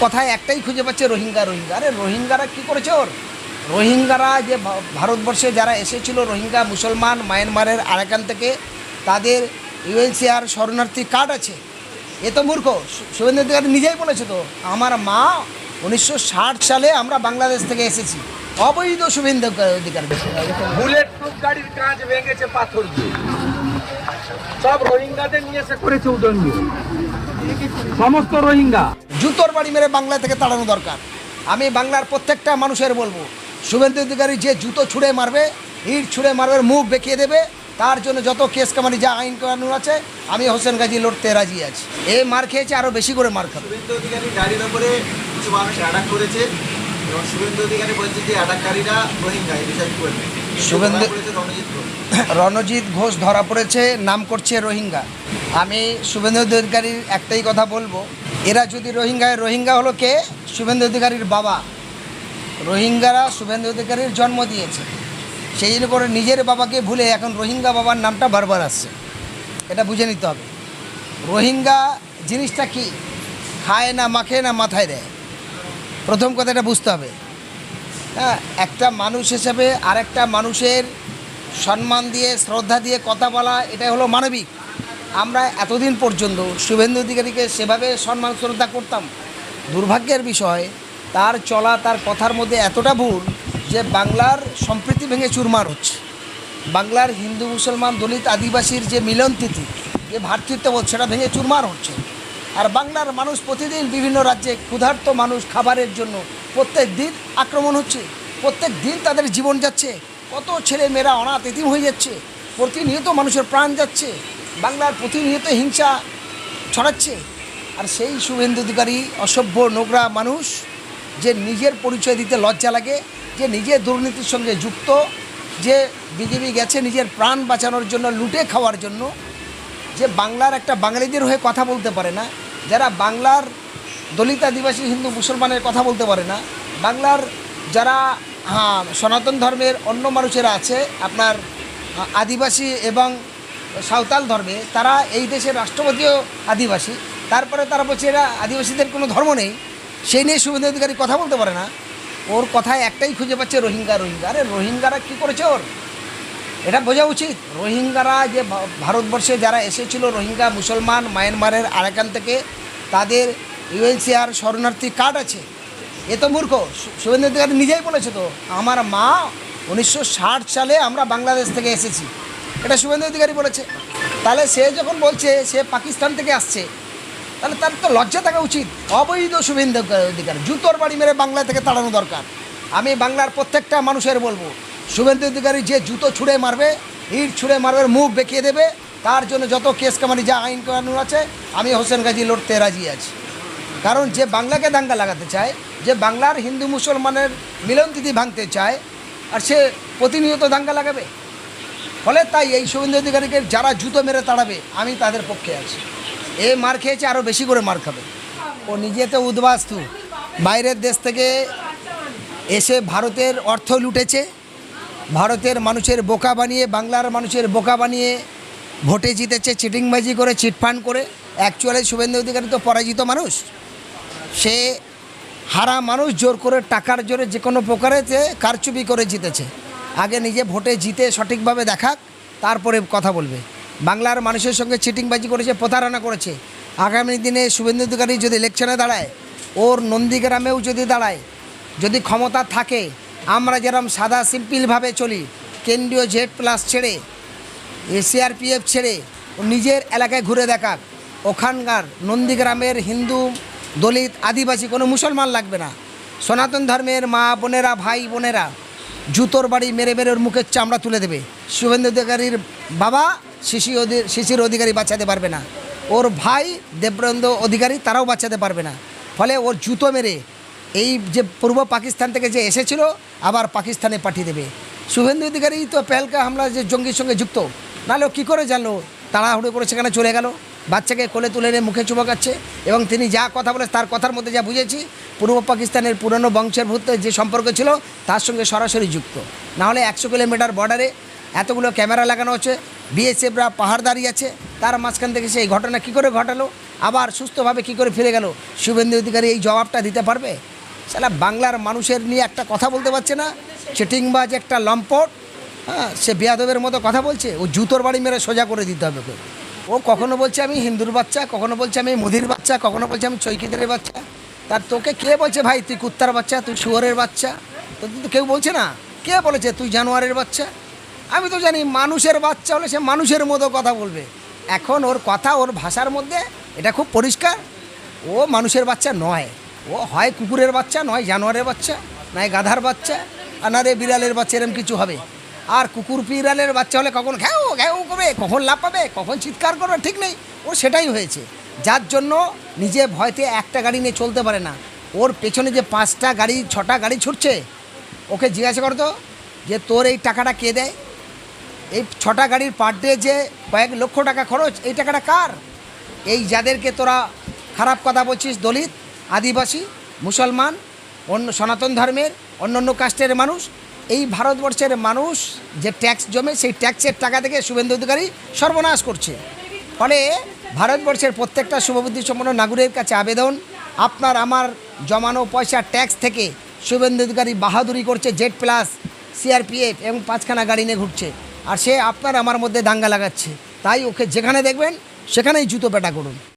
কথায় একটাই খুঁজে পাচ্ছে রোহিঙ্গা রোহিঙ্গা। আরে রোহিঙ্গারা কী করেছে ওর? রোহিঙ্গারা যে ভারতবর্ষে যারা এসেছিল, রোহিঙ্গা, মুসলমান, মায়ানমারের আরাকান থেকে, তাদের ইউএনসিআর শরণার্থী কার্ড আছে। এ তো মূর্খ। শু- শুভেন্দু অধিকারী নিজেই বলেছে তো, আমার মা উনিশশো ষাট সালে আমরা বাংলাদেশ থেকে এসেছি। অবৈধ শুভেন্দু অধিকার। বুলেট গাড়ির পাথর সব রোহিঙ্গাদের নিয়ে এসে করেছে উদণ্ড সমস্ত রোহিঙ্গা। জুতোর বাড়ি মেরে বাংলা থেকে তাড়ানো দরকার। আমি বাংলার প্রত্যেকটা মানুষের বলব শুভেন্দু অধিকারী যে জুতো ছুঁড়ে মারবে ইট ছুঁড়ে মারবে মুখ বেঁকিয়ে দেবে তার জন্য যত কেস কামানি যা আইন কানুন আছে আমি হোসেন গাজী লড়তে রাজি আছি। এ মার খেয়েছে আরও বেশি করে মার খাবে। অধিকারী গাড়ির ওপরে কিছু মানুষ অ্যাটাক করেছে এবং শুভেন্দু অধিকারী বলছে যে অ্যাটাককারীরা রোহিঙ্গা এই বিষয়ে কি শুভেন্দু- রণজিৎ ঘোষ। রণজিৎ ঘোষ ধরা পড়েছে নাম করছে রোহিঙ্গা। আমি শুভেন্দু অধিকারীর একটাই কথা বলব এরা যদি রোহিঙ্গায়, রোহিঙ্গা হলো কে? শুভেন্দু অধিকারীর বাবা। রোহিঙ্গারা শুভেন্দু অধিকারীর জন্ম দিয়েছে। সেই জন্য করে নিজের বাবাকে ভুলে এখন রোহিঙ্গা বাবার নামটা বারবার আসছে। এটা বুঝে নিতে হবে। রোহিঙ্গা জিনিসটা কি? খায় না, মাখে না, মাথায় দেয়। প্রথম কথা এটা বুঝতে হবে। হ্যাঁ একটা মানুষ হিসেবে আরেকটা মানুষের সম্মান দিয়ে, শ্রদ্ধা দিয়ে কথা বলা, এটাই হলো মানবিক। আমরা এতদিন পর্যন্ত শুভেন্দু অধিকারীকে সেভাবে সম্মান শ্রদ্ধা করতাম, দুর্ভাগ্যের বিষয়, তার চলা, তার কথার মধ্যে এতটা ভুল যে বাংলার সম্প্রীতি ভেঙে চুরমার হচ্ছে। বাংলার হিন্দু, মুসলমান, দলিত, আদিবাসীর যে মিলন তিথি যে ভ্রাতৃত্ববোধ সেটা ভেঙে চুরমার হচ্ছে। আর বাংলার মানুষ প্রতিদিন বিভিন্ন রাজ্যে ক্ষুধার্ত মানুষ খাবারের জন্য প্রত্যেক দিন আক্রমণ হচ্ছে, প্রত্যেক দিন তাদের জীবন যাচ্ছে, কত ছেলে মেয়েরা অনাথ, এতিম হয়ে যাচ্ছে, প্রতিনিয়ত মানুষের প্রাণ যাচ্ছে বাংলার প্রতিনিয়ত হিংসা ছড়াচ্ছে। আর সেই শুভেন্দু অধিকারী, অসভ্য, নোংরা মানুষ, যে নিজের পরিচয় দিতে লজ্জা লাগে, যে নিজে দুর্নীতির সঙ্গে যুক্ত, যে বিজেপি গেছে নিজের প্রাণ বাঁচানোর জন্য, লুটে খাওয়ার জন্য, যে বাংলার একটা বাঙালিদের হয়ে কথা বলতে পারে না, যারা বাংলার দলিত আদিবাসী হিন্দু মুসলমানের কথা বলতে পারে না, বাংলার যারা হ্যাঁ সনাতন ধর্মের অন্য মানুষেরা আছে, আপনার আদিবাসী এবং সাঁওতাল ধর্মে, তারা এই দেশের রাষ্ট্রপতিও আদিবাসী। তারপরে তারা বলছে এরা আদিবাসীদের কোনো ধর্ম নেই। সেই নিয়ে শুভেন্দু অধিকারী কথা বলতে পারে না। ওর কথায় একটাই খুঁজে পাচ্ছে রোহিঙ্গা রোহিঙ্গা। আরে রোহিঙ্গারা কী করেছে ওর? এটা বোঝা উচিত। রোহিঙ্গারা যে ভারতবর্ষে যারা এসেছিল, রোহিঙ্গা, মুসলমান, মায়ানমারের আরাকান থেকে, তাদের ইউএনসিআর শরণার্থী কার্ড আছে। এ তো মূর্খ। শুভেন্দু অধিকারী নিজেই বলেছে তো, আমার মা উনিশশো ষাট সালে আমরা বাংলাদেশ থেকে এসেছি। এটা শুভেন্দু অধিকারী বলেছে। তাহলে সে যখন বলছে, সে পাকিস্তান থেকে আসছে, তাহলে তার তো লজ্জা থাকা উচিত। অবৈধ শুভেন্দু অধিকার, জুতোর বাড়ি মেরে বাংলা থেকে তাড়ানো দরকার। আমি বাংলার প্রত্যেকটা মানুষের বলব, শুভেন্দু অধিকারী যে জুতো ছুঁড়ে মারবে, ইট ছুঁড়ে মারবে, মুখ বেঁকিয়ে দেবে, তার জন্য যত কেস কামানি যা আইন কানুন আছে, আমি হোসেন গাজী লড়তে রাজি আছি। কারণ যে বাংলাকে দাঙ্গা লাগাতে চায়, যে বাংলার হিন্দু মুসলমানের মিলন তিথি ভাঙতে চায়, আর সে প্রতিনিয়ত দাঙ্গা লাগাবে। ফলে তাই এই শুভেন্দু অধিকারীকে যারা জুতো মেরে তাড়াবে, আমি তাদের পক্ষে আছি। এ মার খেয়েছে আরও বেশি করে মার খাবে। ও নিজে তো উদ্বাস্তু। বাইরের দেশ থেকে এসে ভারতের অর্থ লুটেছে, ভারতের মানুষের বোকা বানিয়ে, বাংলার মানুষের বোকা বানিয়ে ভোটে জিতেছে, চিটিংবাজি করে চিটফান্ড করে। অ্যাকচুয়ালি শুভেন্দু অধিকারী তো পরাজিত মানুষ। সে হারা মানুষ জোর করে, টাকার জোরে যে কোনো প্রকারেতে কারচুপি করে জিতেছে। আগে নিজে ভোটে জিতে সঠিকভাবে দেখাক, তারপরে কথা বলবে। বাংলার মানুষের সঙ্গে চিটিংবাজি করেছে, প্রতারণা করেছে। আগামী দিনে শুভেন্দু অধিকারী যদি ইলেকশনে দাঁড়ায়, ওর নন্দীগ্রামেও যদি দাঁড়ায়, যদি ক্ষমতা থাকে, আমরা যেরকম সাদা সিম্পলভাবে চলি, কেন্দ্রীয় জেড প্লাস ছেড়ে সিআরপিএফ ছেড়ে, ও নিজের এলাকায় ঘুরে দেখাক, ওখানকার নন্দীগ্রামের হিন্দু, দলিত, আদিবাসী কোনো মুসলমান লাগবে না। সনাতন ধর্মের মা বোনেরা, ভাই বোনেরা জুতোর বাড়ি মেরে মেরে ওর মুখের চামড়া তুলে দেবে। শুভেন্দু অধিকারীর বাবা শিশি শিশির অধিকারী বাঁচাতে পারবে না। ওর ভাই দেবেন্দ্র অধিকারী তারাও বাঁচাতে পারবে না। ফলে ওর জুতো মেরে এই যে পূর্ব পাকিস্তান থেকে যে এসেছিল, আবার পাকিস্তানে পাঠিয়ে দেবে। শুভেন্দু অধিকারী তো পেহলকা হামলা যে জঙ্গির সঙ্গে যুক্ত, নাহলে কী করে জানলো? তাড়াহুড়ো করে সেখানে চলে গেল। বাচ্চাকে কোলে তুলে এনে মুখে চুমকাচ্ছে এবং তিনি যা কথা বলে তার কথার মধ্যে যা বুঝেছি, পূর্ব পাকিস্তানের পুরনো বংশের ভূত যে সম্পর্ক ছিল তার সঙ্গে সরাসরি যুক্ত। নাহলে একশো কিলোমিটার বর্ডারে এতগুলো ক্যামেরা লাগানো হচ্ছে বিএসএফরা পাহাড় দাঁড়িয়ে আছে, তার মাঝখান থেকে সেই ঘটনা কী করে ঘটালো, আবার সুস্থভাবে কি করে ফিরে গেল, শুভেন্দু অধিকারী এই জবাবটা দিতে পারবে? সালা বাংলার মানুষের নিয়ে একটা কথা বলতে পারছে না, চিটিংবাজ একটা লম্পট হ্যাঁ সে বেয়াদবের মতো কথা বলছে, ও জুতোর বাড়ি মেরে সোজা করে দিতে হবে ও কখনো বলছে আমি হিন্দুর বাচ্চা, কখনো বলছে আমি মোদির বাচ্চা, কখনো বলছে আমি চৈকিদের বাচ্চা। তার তোকে কে বলছে ভাই? তুই কুত্তার বাচ্চা, তুই শুয়োরের বাচ্চা। তো তো কেউ বলছে না। কে বলেছে? তুই জানোয়ারের বাচ্চা? আমি তো জানি মানুষের বাচ্চা হলে সে মানুষের মতো কথা বলবে। এখন ওর কথা, ওর ভাষার মধ্যে এটা খুব পরিষ্কার। ও মানুষের বাচ্চা নয়। ও হয় কুকুরের বাচ্চা, নয় জানোয়ারের বাচ্চা, নয় গাধার বাচ্চা, আর না রে বিড়ালের বাচ্চা, এরম কিছু হবে। আর কুকুর বিড়ালের বাচ্চা হলে কখন ঘ্যাও ঘ্যাও করবে, কখন লাভ পাবে কখন চিৎকার করবে, ঠিক নেই। ওর সেটাই হয়েছে। যার জন্য নিজে ভয়তে একটা গাড়ি নিয়ে চলতে পারে না। ওর পেছনে যে পাঁচটা গাড়ি, ছটা গাড়ি ছুটছে, ওকে জিজ্ঞাসা করতো যে তোর এই টাকাটা কে দেয়? এই ছটা গাড়ির পার ডে যে কয়েক লক্ষ টাকা খরচ, এই টাকাটা কার? এই যাদেরকে তোরা খারাপ কথা বলছিস, দলিত, আদিবাসী, মুসলমান, অন্য সনাতন ধর্মের অন্য অন্য কাস্টের মানুষ এই ভারতবর্ষের মানুষ যে ট্যাক্স জমে, সেই ট্যাক্সের টাকা থেকে শুভেন্দু অধিকারী সর্বনাশ করছে। ফলে ভারতবর্ষের প্রত্যেকটা শুভবুদ্ধি সম্পন্ন নাগরিকের কাছে আবেদন, আপনার আমার জমানো পয়সা ট্যাক্স থেকে শুভেন্দু অধিকারী বাহাদুরি করছে জেড প্লাস, সিআরপিএফ এবং পাঁচখানা গাড়ি নিয়ে ঘুরছে। আর সে আপনার আমার মধ্যে দাঙ্গা লাগাচ্ছে। তাই ওকে যেখানে দেখবেন, সেখানেই জুতো পেটা করুন।